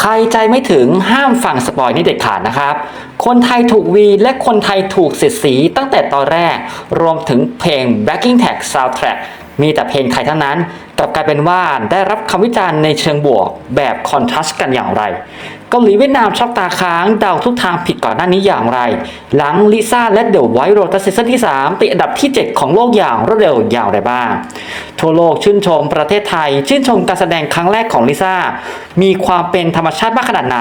ใครใจไม่ถึงห้ามฟังสปอยนี่เด็ดขาดนะครับ คนไทยถูกวีและคนไทยถูกเสียดสีตั้งแต่ตอนแรก รวมถึงเพลง backing tag soundtrack มีแต่เพลงไทยเท่านั้นกลับกลายเป็นว่าได้รับคำวิจารณ์ในเชิงบวกแบบคอนทราสต์กันอย่างไร เกาหลีเวียดนามช็อกตาค้างเดาทุกทางผิดก่อนหน้านี้อย่างไร หลังลิซ่าและเดอะไวท์โรตัสซีซั่นที่ 3 ติดอันดับที่ 7 ของโลกอย่างรวดเร็วอย่างไรบ้าง ทั่วโลกชื่นชมประเทศไทย ชื่นชมการแสดงครั้งแรกของลิซ่า มีความเป็นธรรมชาติมากขนาดไหน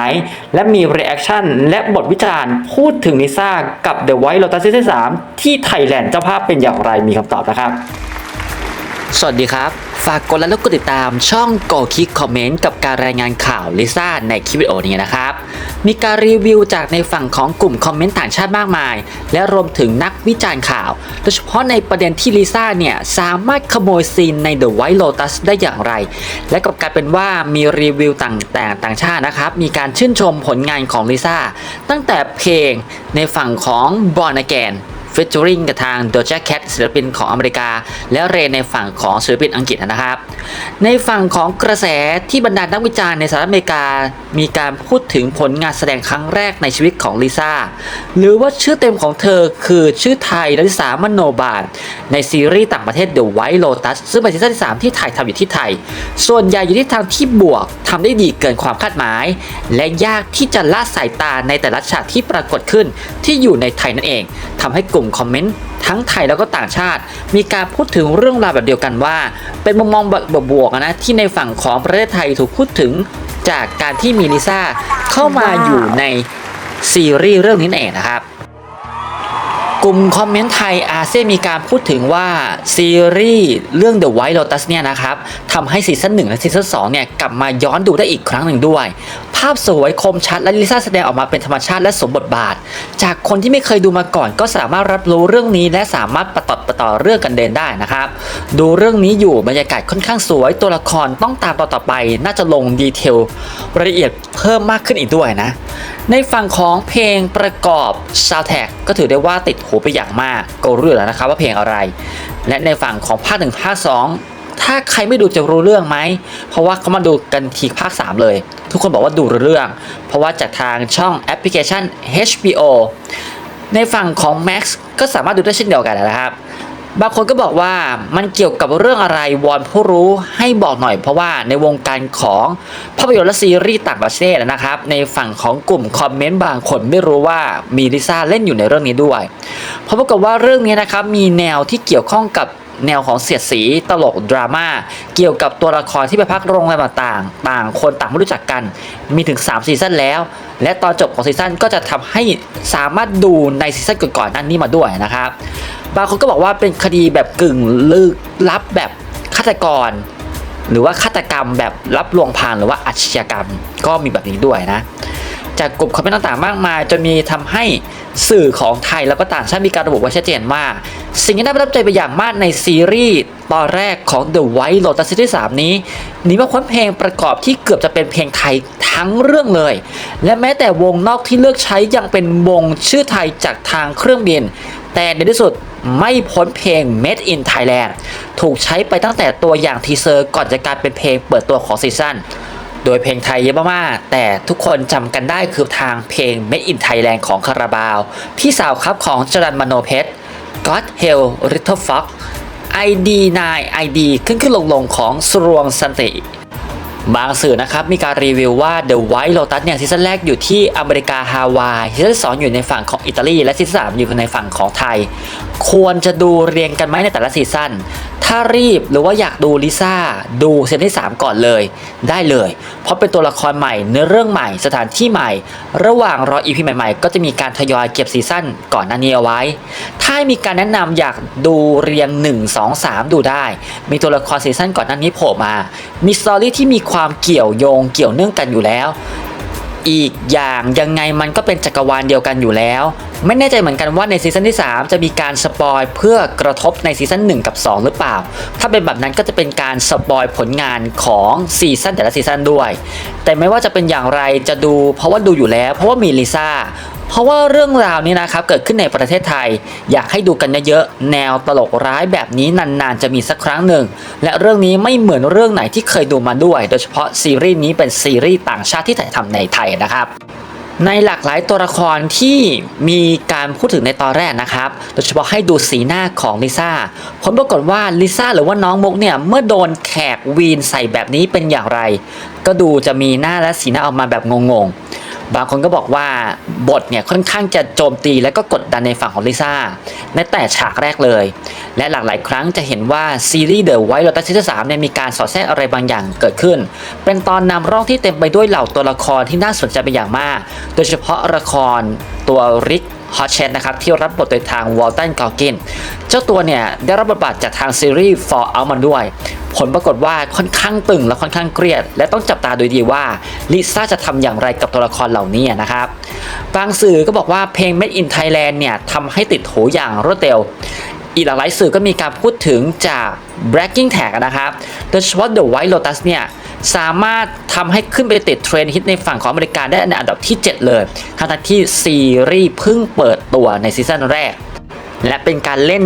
และมีเรีแอคชั่นและบทวิจารณ์พูดถึงลิซ่ากับเดอะไวท์โรตัสซีซั่นที่3ที่ไทยแลนด์เจ้าภาพเป็นอย่างไรมีคำตอบนะครับ สวัสดีครับ ฝากกดไลค์และกดติดตามช่องโกคิกคอมเมนต์กับการรายงานข่าวลิซ่าในคลิปวิดีโอนี้นะครับ มีการรีวิวจากในฝั่งของกลุ่มคอมเมนต์ต่างชาติมากมาย และรวมถึงนักวิจารณ์ข่าว โดยเฉพาะในประเด็นที่ลิซ่าเนี่ย สามารถขโมยซีนใน The White Lotus ได้อย่างไร และกับกลารเป็นว่ามีรีวิวต่างแต่างต่างชาตินะครับ มีการชื่นชมผลงานของลิซ่าตั้งแต่เพลงในฝั่งของ Born Again ฟิชเจอริงกับทาง Doja Cat ศิลปินของอเมริกา และเรนในฝั่งของศิลปินอังกฤษนะครับ ในฝั่งของกระแสที่บรรดานักวิจารณ์ในสหรัฐอเมริกา มีการพูดถึงผลงานแสดงครั้งแรกในชีวิตของลิซ่าหรือว่าชื่อเต็มของเธอคือชื่อไทยลิสามโนบาลในซีรีส์ต่างประเทศ The White Lotus ซึ่งเป็นซีซั่นที่3ที่ถ่ายทำอยู่ที่ไทย ส่วนใหญ่อยู่ที่ทางที่บวกทำได้ดีเกินความคาดหมาย และยากที่จะละสายตาในแต่ละฉากที่ปรากฏขึ้นที่อยู่ในไทยนั่นเองทำให้กลุ่มคอมเมนต์ทั้งไทยแล้วก็ต่างชาติ มีการพูดถึงเรื่องราวแบบเดียวกันว่า เป็นมุมมองแบบบวกๆนะที่ในฝั่งของประเทศไทยถูกพูดถึงจากการที่มีลิซ่าเข้ามาอยู่ในซีรีส์เรื่องนี้เองนะครับ กลุ่มคอมเมนต์ไทยอาเซียนมีการพูดถึงว่า ซีรีส์เรื่อง The White Lotus เนี่ยนะครับทำให้ซีซั่น1และซีซั่น2เนี่ยกลับมาย้อนดูได้อีกครั้งหนึ่งด้วย ภาพสวยคมชัดและลิซ่าแสดงออกมาเป็นธรรมชาติและสมบทบาท จากคนที่ไม่เคยดูมาก่อนก็สามารถรับรู้เรื่องนี้และสามารถประตอดประต่อเรื่องกันเดินได้นะครับ ดูเรื่องนี้อยู่บรรยากาศค่อนข้างสวยตัวละครต้องตามต่อต่อไป น่าจะลงดีเทลรายละเอียดเพิ่มมากขึ้นอีกด้วยนะในฝั่งของเพลงประกอบซาวแท็ก ก็ถือได้ว่าติดหูไปอย่างมากก็รู้อยู่แล้วนะครับว่าเพลงอะไร และในฝั่งของภาคหนึ่งภาคสองถ้าใครไม่ดูจะรู้เรื่องไหม เพราะว่าเขามาดูกันทีภาค 3 เลย ทุกคนบอกว่าดูรู้เรื่อง เพราะว่าจากทางช่องแอปพลิเคชัน HBO ในฝั่งของ Max ก็สามารถดูได้เช่นเดียวกันนะครับ บางคนก็บอกว่ามันเกี่ยวกับเรื่องอะไรวอนผู้รู้ให้บอกหน่อยเพราะว่าในวงการของภาพยนตร์และซีรีส์ต่างประเทศนะครับ ในฝั่งของกลุ่มคอมเมนต์บางคนไม่รู้ว่ามีลิซ่าเล่นอยู่ในเรื่องนี้ด้วย เพราะปรากฏว่าเรื่องนี้นะครับมีแนวที่เกี่ยวข้องกับ แนวของเสียดสีตลกดราม่าเกี่ยวกับตัวละครที่ไปพักโรงแรมต่างต่างคนต่างไม่รู้จักกัน มีถึง 3 ซีซั่นแล้ว และตอนจบของซีซั่นก็จะทำให้สามารถดูในซีซั่นก่อนๆนั้นนี้มาด้วยนะครับบางคนก็บอกว่าเป็นคดีแบบกึ่งลึกลับแบบฆาตกร หรือว่าฆาตกรรมแบบรับลวงพางหรือว่าอาชญากรรมก็มีแบบนี้ด้วยนะ จากกลุ่มคอมเมนต์ต่างๆ มากมายจนมีทำให้สื่อของไทยแล้วก็ต่างชาติมีการระบุไว้ชัดเจนว่า สิ่งที่น่าประทับใจไปอย่างมากในซีรีส์ตอนแรกของ The White Lotus ที่3นี้หนีมาค้นเพลงประกอบที่เกือบจะเป็นเพลงไทยทั้งเรื่องเลย และแม้แต่วงนอกที่เลือกใช้ยังเป็นวงชื่อไทยจากทางเครื่องบิน แต่ในที่สุดไม่พ้นเพลง Made in Thailand ถูกใช้ไปตั้งแต่ตัวอย่างทีเซอร์ก่อนจะกลายเป็นเพลงเปิดตัวของซีซั่น โดยเพลงไทยเยอะมากๆแต่ทุกคนจำกันได้คือทางเพลง Made in Thailand ของคาราบาว พี่สาวครับของจรันมโนเพชร God Hell Little Fox ID 9 ID ขึ้นขึ้นลงลงของสรวงสันติ บางสื่อนะครับมีการรีวิวว่า The White Lotus เนี่ยซีซั่นแรกอยู่ที่อเมริกาฮาวายซีซั่นสองอยู่ในฝั่งของอิตาลี และซีซั่นสามอยู่ในฝั่งของไทย ควรจะดูเรียงกันไหมในแต่ละซีซั่นถ้ารีบหรือว่าอยากดูลิซ่าดูซีซั่นที่ 3 ก่อนเลย ได้เลย เพราะเป็นตัวละครใหม่เนื้อเรื่องใหม่สถานที่ใหม่ ระหว่างรออีพีใหม่ๆ ก็จะมีการทยอยเก็บซีซั่นก่อนหน้านี้เอาไว้ ถ้ามีการแนะนำอยากดูเรียง 1 2 3 ดูได้ มีตัวละครซีซั่นก่อนหน้านี้โผล่มา มีสตอรี่ที่มีความความเกี่ยวโยงเกี่ยวเนื่องกันอยู่แล้ว อีกอย่างยังไงมันก็เป็นจักรวาลเดียวกันอยู่แล้ว ไม่แน่ใจเหมือนกันว่าในซีซั่นที่ 3 จะมีการสปอยเพื่อกระทบในซีซั่น1กับ 2 หรือเปล่า ถ้าเป็นแบบนั้นก็จะเป็นการสปอยผลงานของซีซั่นแต่ละซีซั่นด้วย แต่ไม่ว่าจะเป็นอย่างไรจะดู เพราะว่าดูอยู่แล้ว เพราะว่ามีลิซ่า เพราะว่าเรื่องราวนี้นะครับเกิดขึ้นในประเทศไทย อยากให้ดูกันเยอะๆแนวตลกร้ายแบบนี้นานๆจะมีสักครั้งหนึ่ง และเรื่องนี้ไม่เหมือนเรื่องไหนที่เคยดูมาด้วย โดยเฉพาะซีรีส์นี้เป็นซีรีส์ต่างชาติที่ถ่ายทำในไทยนะครับในหลากหลายตัวละครที่มีการพูดถึงในตอนแรกนะครับ โดยเฉพาะให้ดูสีหน้าของลิซ่า ผลปรากฏว่าลิซ่าหรือว่าน้องมุกเนี่ย เมื่อโดนแขกวีนใส่แบบนี้เป็นอย่างไร ก็ดูจะมีหน้าและสีหน้าออกมาแบบงงๆ บางคนก็บอกว่าบทเนี่ยค่อนข้างจะโจมตีและก็กดดันในฝั่งของลิซ่าในแต่ฉากแรกเลย และหลากหลายครั้งจะเห็นว่าซีรีส์เดอะไวท์โรตัสซีซั่น3เนี่ยมีการสอดแทรกอะไรบางอย่างเกิดขึ้น เป็นตอนนำร่องที่เต็มไปด้วยเหล่าตัวละครที่น่าสนใจเป็นอย่างมาก โดยเฉพาะละครตัวริก ฮอตเชนนะครับที่รับบทโดยทางวอลตันกอกิน เจ้าตัวเนี่ยได้รับบทบาทจากทางซีรีส์ For Out มันด้วย ผลปรากฏว่าค่อนข้างตึงและค่อนข้างเครียด และต้องจับตาดยดีว่าลิซ่าจะทำอย่างไรกับตัวละครเหล่านี้นะครับ บางสื่อก็บอกว่าเพลง Made in Thailand เนี่ยทำให้ติดหูอย่างรวดเร็วอีกหลากหลายสื่อก็มีการพูดถึงจาก Breaking Tag นะครับ โดยเฉพาะ The White Lotus เนี่ย สามารถทำให้ขึ้นไปติดเทรนด์ฮิตในฝั่งของอเมริกาได้ในอันดับที่ 7 เลยทั้งที่ซีรีส์เพิ่งเปิดตัวในซีซั่นแรก และเป็นการเล่น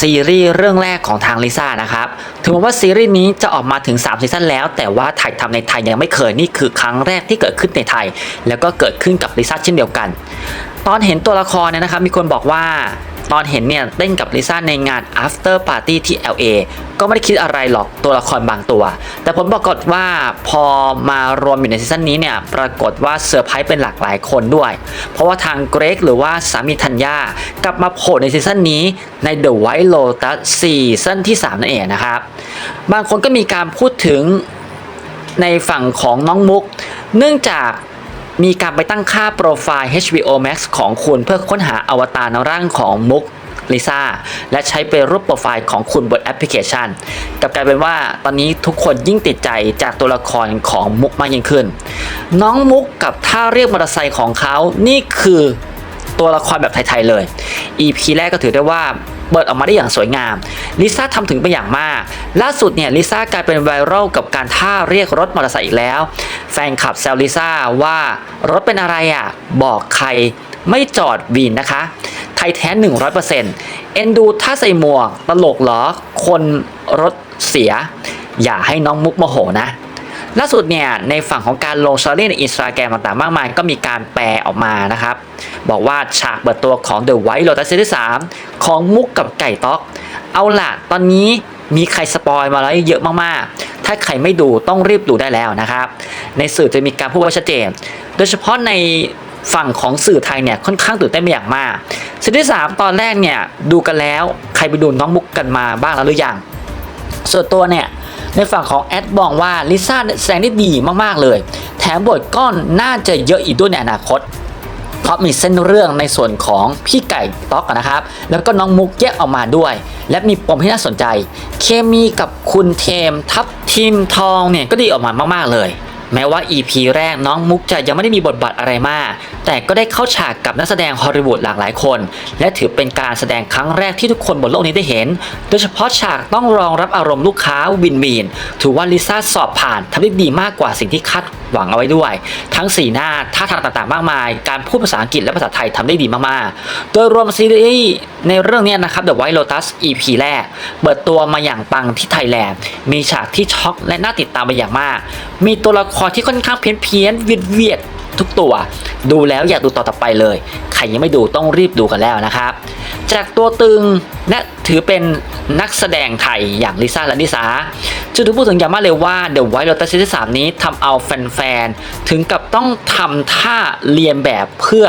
ซีรีส์เรื่องแรกของทางลิซ่านะครับ ถึงแม้ว่าซีรีส์นี้จะออกมาถึง 3 ซีซั่นแล้ว แต่ว่าถ่ายทำในไทยยังไม่เคย นี่คือครั้งแรกที่เกิดขึ้นในไทย แล้วก็เกิดขึ้นกับลิซ่าเช่นเดียวกัน ตอนเห็นตัวละครเนี่ยนะครับ มีคนบอกว่า ตอนเห็นเนี่ยเต้นกับลิซ่าในงาน after party ที่ LA ก็ไม่ได้คิดอะไรหรอกตัวละครบางตัว แต่ผลปรากฏว่าพอมารวมอยู่ในซีซั่นนี้เนี่ยปรากฏว่าเซอร์ไพรส์เป็นหลากหลายคนด้วย เพราะว่าทางเกรกหรือว่าสามีธัญญากลับมาโผล่ในซีซั่นนี้ใน The White Lotus ซีซั่นที่ 3 นั่นเองนะครับ บางคนก็มีการพูดถึงในฝั่งของน้องมุก เนื่องจาก มีการไปตั้งค่าโปรไฟล์ HBO Max ของคุณเพื่อค้นหาอวตารในร่างของมุกลิซ่าและใช้เป็นรูปโปรไฟล์ของคุณบนแอปพลิเคชันกับกลายเป็นว่าตอนนี้ทุกคนยิ่งติดใจจากตัวละครของมุกมากยิ่งขึ้น น้องมุกกับท่าเรียกมอเตอร์ไซค์ของเขานี่คือ ตัวละครแบบไทยๆเลย EP แรกก็ถือได้ว่าเปิดออกมาได้อย่างสวยงาม ลิซ่าทำถึงไปอย่างมาก ล่าสุดเนี่ยลิซ่ากลายเป็นไวรัลกับการท่าเรียกรถมอเตอร์ไซค์อีกแล้ว แฟนคลับแซวลิซ่าว่ารถเป็นอะไรอะ บอกใครไม่จอดวีนนะคะ ไทยแท้ 100%เอ็นดูถ้าใส่หมวก ตลกหรอ คนรถเสีย อย่าให้น้องมุกโมโหนะ ล่าสุดเนี่ยในฝั่งของการลงสตอรี่ในอินสตาแกรมต่างๆ มากมายก็มีการแปลออกมานะครับ บอกว่าฉากเปิดตัวของ The White Lotus ซีซั่นที่3ของมุกกับไก่ต๊อก เอาล่ะ ตอนนี้มีใครสปอยมาแล้วเยอะมากๆ ถ้าใครไม่ดูต้องรีบดูได้แล้วนะครับ ในสื่อจะมีการพูดไว้ชัดเจน โดยเฉพาะในฝั่งของสื่อไทยเนี่ยค่อนข้างตื่นเต้นเป็นอย่างมากซีซั่นที่3ตอนแรกเนี่ยดูกันแล้วใครไปดูน้องมุกกันมาบ้างแล้วหรือยังส่วนตัวเนี่ย ในฝั่งของแอดบอกว่าลิซ่าแสดงได้ดีมากๆเลย แถมบทก็น่าจะเยอะอีกด้วยในอนาคตเพราะมีเส้นเรื่องในส่วนของพี่ไก่ต๊อกนะครับ แล้วก็น้องมุกแยกออกมาด้วย และมีปมที่น่าสนใจ เคมีกับคุณเทม ทับทีมทองเนี่ยก็ดีออกมามาก ๆ เลย แม้ว่า EP แรกน้องมุกจะยังไม่ได้มีบทบาทอะไรมาก แต่ก็ได้เข้าฉากกับนักแสดงฮอลลีวูดหลากหลายคน และถือเป็นการแสดงครั้งแรกที่ทุกคนบนโลกนี้ได้เห็น โดยเฉพาะฉากต้องรองรับอารมณ์ลูกค้าวินวีน ถือว่าลิซ่าสอบผ่านทำได้ดีมากกว่าสิ่งที่คาดหวังเอาไว้ด้วย ทั้งสีหน้าท่าทางต่างๆ มากมาย การพูดภาษาอังกฤษและภาษาไทยทำได้ดีมากๆ โดยรวมซีรีส์ในเรื่องนี้นะครับ The White Lotus EP แรก เปิดตัวมาอย่างปังที่ไทยแลนด์ มีฉากที่ช็อกและน่าติดตามไปอย่างมาก มีตัวละครที่ค่อนข้างเพี้ยนเพี้ยนๆเวียดเวียดๆทุกตัว ดูแล้วอยากดูต่อๆไปเลย ใครยังไม่ดูต้องรีบดูกันแล้วนะครับ จากตัวตึงและถือเป็นนักแสดงไทยอย่างลิซ่าและลิซ่าจะถูกพูดถึงอย่างมากเลยว่า The White Lotus ซีซั่นสามนี้ทำเอาแฟนๆ ถึงกับต้องทำท่าเรียนแบบเพื่อ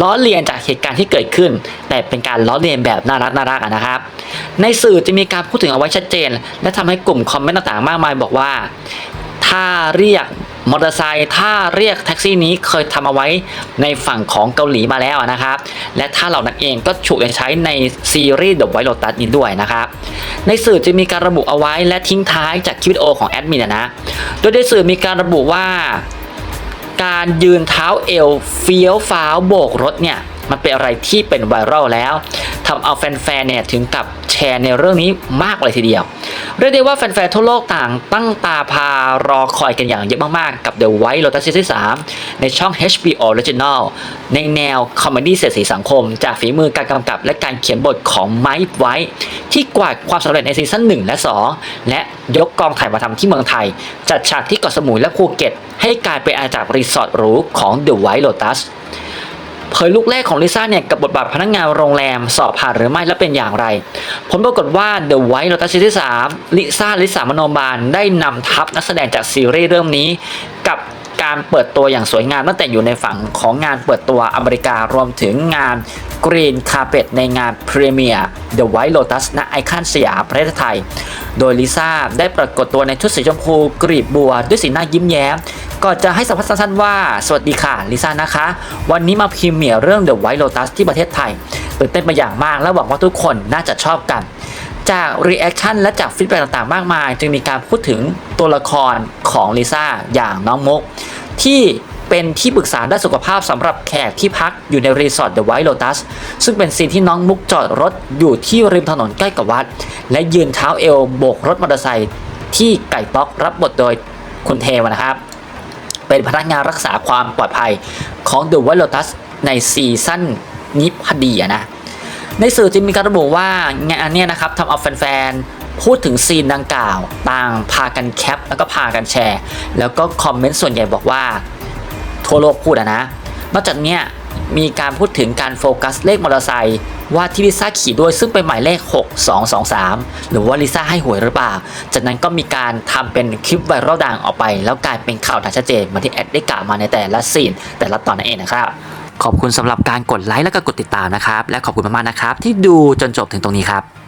ล้อเลียนจากเหตุการณ์ที่เกิดขึ้น แต่เป็นการล้อเลียนแบบน่ารักน่ารักนะครับ ในสื่อจะมีการพูดถึงเอาไว้ชัดเจน และทำให้กลุ่มคอมเมนต์ต่างๆ มากมายบอกว่า ถ้าเรียก มอเตอร์ไซค์ถ้าเรียกแท็กซี่นี้เคยทำเอาไว้ในฝั่งของเกาหลีมาแล้วนะครับ และถ้าเหล่านั้นเองก็ถูกใช้ในซีรีส์ The White Lotus นี้ด้วยนะครับในสื่อจะมีการระบุเอาไว้และทิ้งท้ายจากคลิปวิดีโอของแอดมินนะ โดยในสื่อมีการระบุว่า การยืนเท้าเอวเฟี้ยวฟ้าวโบกรถเนี่ย มันเป็นอะไรที่เป็นไวรัลแล้วทำเอาแฟนๆเนี่ยถึงกับแชร์ในเรื่องนี้มากเลยทีเดียว เรียกได้ว่าแฟนๆทั่วโลกต่างตั้งตาพารอคอยกันอย่างเยอะมากๆ กับ The White Lotus ซีซั่น3ในช่อง HBO Original ในแนวคอมเมดี้เสียดสีสังคม จากฝีมือการกำกับและการเขียนบทของไมค์ไว้ที่กวาดความสำเร็จในซีซั่น1 และ 2 และยกกองถ่ายมาทำที่เมืองไทย จัดฉากที่เกาะสมุยและภูเก็ต ให้กลายเป็นอาณาจักรรีสอร์ทหรูของ The White Lotus เผยลูกแรกของลิซ่าเนี่ยกับบทบาทพนักงานโรงแรมสอบผ่านหรือไม่และเป็นอย่างไร ผลปรากฏว่า The White Lotus ซีซั่นที่3ลิซ่าลิสามโนบาลได้นำทัพนักแสดงจากซีรีส์เรื่องนี้กับ การเปิดตัวอย่างสวยงามตั้งแต่อยู่ในฝั่งของงานเปิดตัวอเมริการวมถึงงาน Green Carpet ในงานพรีเมียร์ The White Lotus ณไอคอนสยามประเทศไทย โดยลิซ่าได้ปรากฏตัวในชุดสีชมพูกรีบบัว ด้วยสีหน้ายิ้มแย้มก่อนจะให้สัมภาษณ์สั้นๆว่า สวัสดีค่ะลิซ่านะคะ วันนี้มาพรีเมียร์เรื่อง The White Lotus ที่ประเทศไทยตื่นเต้นเป็นอย่างมากและหวังว่าทุกคนน่าจะชอบกันจากรีแอคชั่นและจากฟีดแบ็ต่างๆ มากมาย จึงมีการพูดถึงตัวละครของลิซ่าอย่างน้องมก ที่เป็นที่ปรึกษาด้านสุขภาพสำหรับแขกที่พักอยู่ในรีสอร์ท The White Lotus ซึ่งเป็นซีนที่น้องมุกจอดรถอยู่ที่ริมถนนใกล้กับวัด และยืนเท้าเอวโบกรถมอเตอร์ไซค์ที่ไก่ป๊อกรับบทโดยคุณเทวนะครับ เป็นพนักงานรักษาความปลอดภัยของ The White Lotus ในซีซั่นนี้พอดีอะนะในสื่อจึงมีการระบุว่างานนี้นะครับทำเอาแฟนๆ พูดถึงซีนดังกล่าว ต่างพากันแคป แล้วก็พากันแชร์ แล้วก็คอมเมนต์ส่วนใหญ่บอกว่า ทั่วโลกพูดอะนะ นอกจากเนี้ยมีการพูดถึงการโฟกัสเลขมอเตอร์ไซค์ว่าที่ลิซ่าขี่ด้วยซึ่งเป็นหมายเลข 6223 หรือว่าลิซ่าให้หวยหรือเปล่า จากนั้นก็มีการทำเป็นคลิปไวรัลดังออกไป แล้วกลายเป็นข่าวดังชัดเจนเหมาที่แอดได้กล่าวมาในแต่ละซีน แต่ละตอนนั่นเองนะครับ ขอบคุณสำหรับการกดไลค์และก็กดติดตามนะครับ และขอบคุณมากๆนะครับ ที่ดูจนจบถึงตรงนี้ครับ